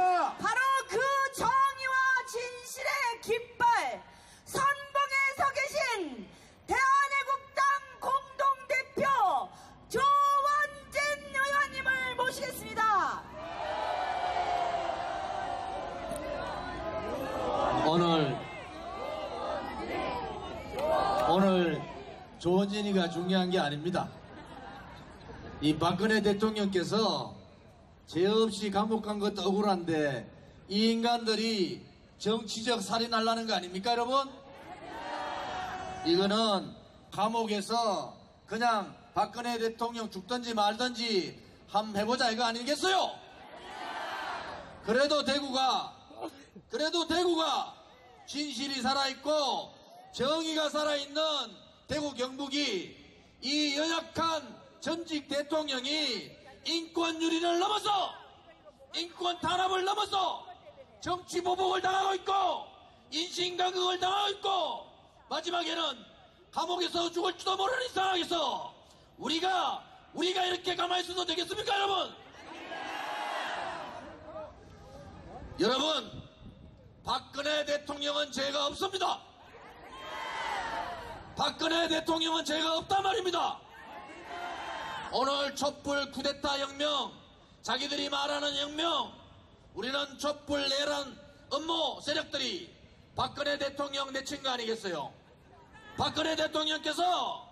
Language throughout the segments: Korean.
있습니까? 바로 그 정의와 진실의 깃발 선봉에 서 계신 대한애국당 공동대표 조원진 의원님을 모시겠습니다. 오늘 오늘 조원진이가 중요한 게 아닙니다. 이 박근혜 대통령께서 죄 없이 감옥 간 것도 억울한데 이 인간들이 정치적 살인하려는 거 아닙니까 여러분? 이거는 감옥에서 그냥 박근혜 대통령 죽든지 말든지 한번 해보자 이거 아니겠어요? 그래도 대구가 그래도 대구가 진실이 살아있고 정의가 살아있는 대구 경북이 이 연약한 전직 대통령이 인권 유린을 넘어서 인권 탄압을 넘어서 정치 보복을 당하고 있고 인신강극을 당하고 있고 마지막에는 감옥에서 죽을지도 모르는 상황에서 우리가 우리가 이렇게 가만히 있어도 되겠습니까 여러분? 여러분 박근혜 대통령은 죄가 없습니다. 박근혜 대통령은 죄가 없단 말입니다 오늘 촛불 쿠데타 혁명 자기들이 말하는 혁명 우리는 촛불 내란 음모 세력들이 박근혜 대통령 내친 거 아니겠어요 박근혜 대통령께서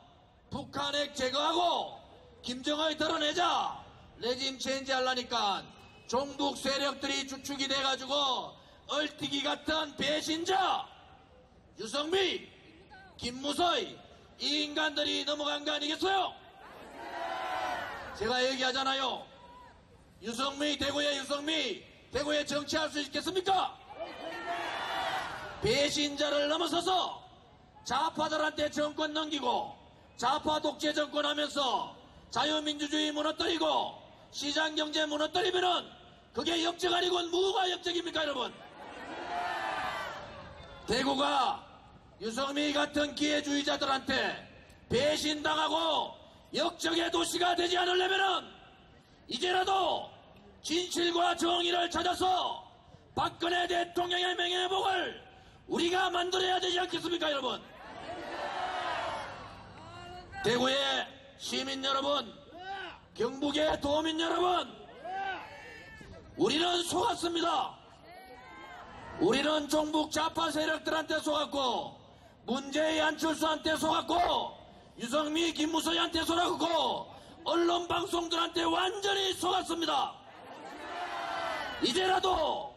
북한핵 제거하고 김정을 드러내자 레짐 체인지 하려니까 종북 세력들이 주축이 돼가지고 얼티기 같은 배신자 유성미 김무서이 이 인간들이 넘어간 거 아니겠어요? 제가 얘기하잖아요. 유성미 대구의 유성미 대구에 정치할 수 있겠습니까? 배신자를 넘어서서 좌파들한테 정권 넘기고 좌파 독재 정권 하면서 자유민주주의 무너뜨리고 시장 경제 무너뜨리면은 그게 역적 아니고 무가 역적입니까 여러분? 대구가 유성미 같은 기회주의자들한테 배신당하고 역적의 도시가 되지 않으려면은 이제라도 진실과 정의를 찾아서 박근혜 대통령의 명예회복을 우리가 만들어야 되지 않겠습니까 여러분? 대구의 시민 여러분, 경북의 도민 여러분, 우리는 속았습니다. 우리는 종북 좌파 세력들한테 속았고, 문재인 안철수한테 속았고, 유성미 김무서이한테 속았고, 언론 방송들한테 완전히 속았습니다. 이제라도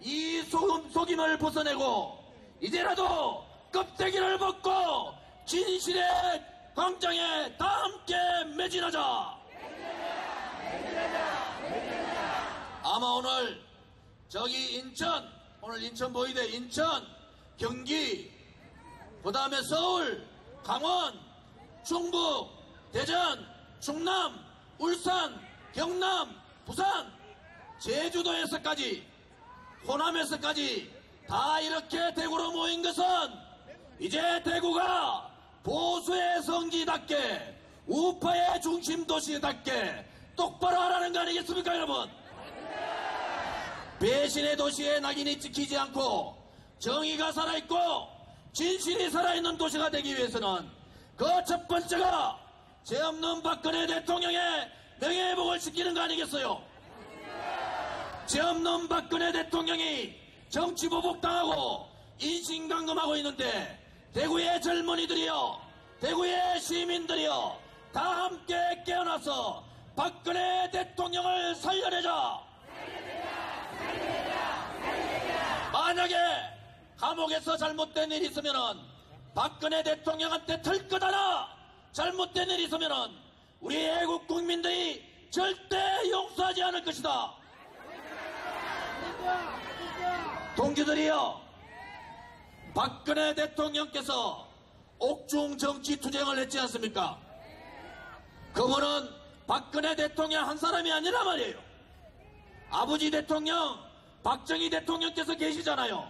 이 속음, 속임을 벗어내고, 이제라도 껍데기를 벗고, 진실의 광장에 다 함께 매진하자! 아마 오늘 저기 인천, 오늘 인천 보이대 인천, 경기, 그 다음에 서울, 강원, 충북, 대전, 충남, 울산, 경남, 부산, 제주도에서까지, 호남에서까지 다 이렇게 대구로 모인 것은 이제 대구가 보수의 성지답게 우파의 중심 도시답게 똑바로 하라는 거 아니겠습니까 여러분? 배신의 도시에 낙인이 찍히지 않고 정의가 살아있고 진실이 살아있는 도시가 되기 위해서는 그 첫 번째가 죄 없는 박근혜 대통령의 명예회복을 시키는 거 아니겠어요? 죄 없는 박근혜 대통령이 정치보복당하고 인신강금하고 있는데 대구의 젊은이들이요 대구의 시민들이요 다 함께 깨어나서 박근혜 대통령을 살려내자 만약에 감옥에서 잘못된 일이 있으면은 박근혜 대통령한테 하나 잘못된 일이 있으면은 우리 애국 국민들이 절대 용서하지 않을 것이다. 동지들이요. 박근혜 대통령께서 옥중 정치 투쟁을 했지 않습니까? 그분은 박근혜 대통령 한 사람이 아니라 말이에요. 아버지 대통령, 박정희 대통령께서 계시잖아요.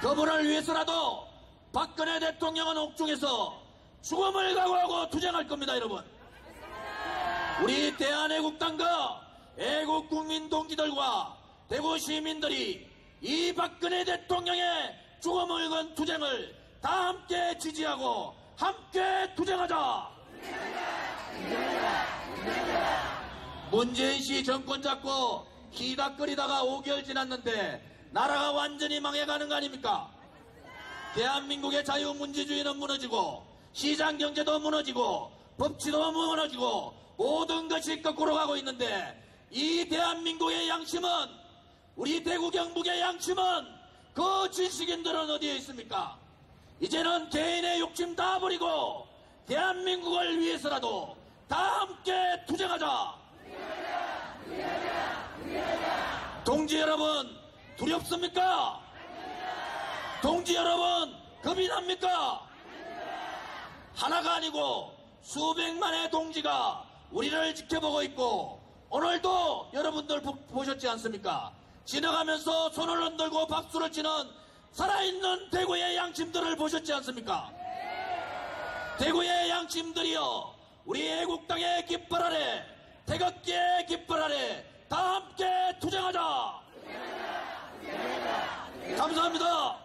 그분을 위해서라도 박근혜 대통령은 옥중에서 죽음을 각오하고 투쟁할 겁니다, 여러분. 우리 대한애국당과 애국 국민 동지들과 대구 시민들이 이 박근혜 대통령의 죽음을 건 투쟁을 다 함께 지지하고 함께 투쟁하자. 문재인 씨 정권 잡고 희닥거리다가 5개월 지났는데 나라가 완전히 망해가는 거 아닙니까? 대한민국의 자유민주주의는 무너지고 시장 경제도 무너지고 법치도 무너지고 모든 것이 거꾸로 가고 있는데 이 대한민국의 양심은 우리 대구 경북의 양심은 그 진식인들은 어디에 있습니까? 이제는 개인의 욕심 다 버리고 대한민국을 위해서라도 다 함께 투쟁하자. 동지 여러분 두렵습니까? 동지 여러분 겁이 납니까? 하나가 아니고 수백만의 동지가 우리를 지켜보고 있고 오늘도 여러분들 보- 보셨지 않습니까? 지나가면서 손을 흔들고 박수를 치는 살아있는 대구의 양심들을 보셨지 않습니까? 대구의 양심들이여 우리 애국당의 깃발 아래 태극기의 깃발 아래 다 함께 투쟁하자 감사합니다